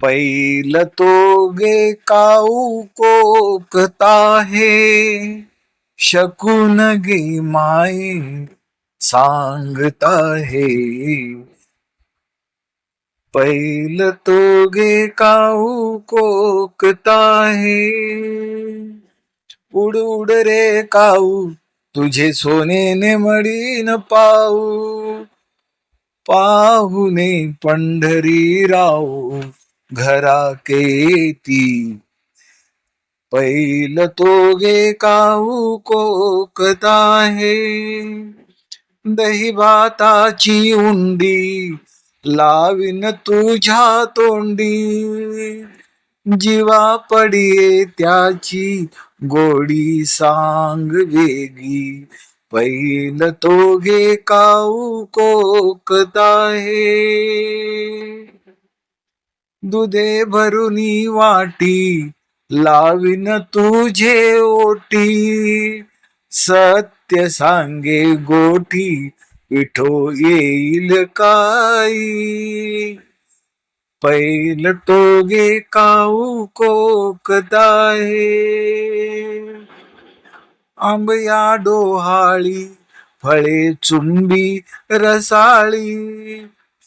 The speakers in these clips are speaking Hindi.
पैल तो गे काऊ कोकता है, शकून गे माये सांगता है। पैल तो गे काऊ कोकता है, उड उड रे काऊ, तुझे सोनेने मळीन पाऊ। पाहुणे पंढरी राव घरा केती पैल तो गे काऊ कोकता है। दही भाताची उंडी, लावीन तुझ्या तोंडी। जीवा पडिये त्याची गोडी सांग वेगी। पैल तो गे काऊ कोकता है। दुधे भरुनी वाटी, लावीन तुझे ओटी। सत्य सांगे गोठी विठो येईल काही पैल टोगे काऊ कोकता है आंबया डोहाळी, फळे चुंबी रसाळी।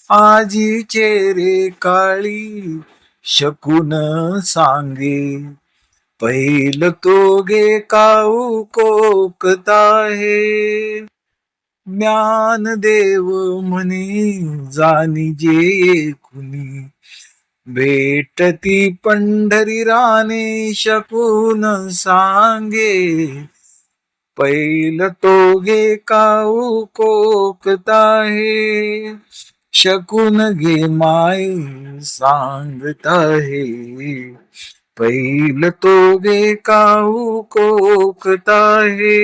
आजी चेरे काळी शकून सांगे पहिल तो गे काऊ कोकता ज्ञान ज्ञानदेव म्हणे जाणी जे कुणी. भेटती पंढरी राणे शकून सांगे पैल तो गे काऊ कोकता है शकून गे माई सांगता है पैल तो गे काऊ कोकता है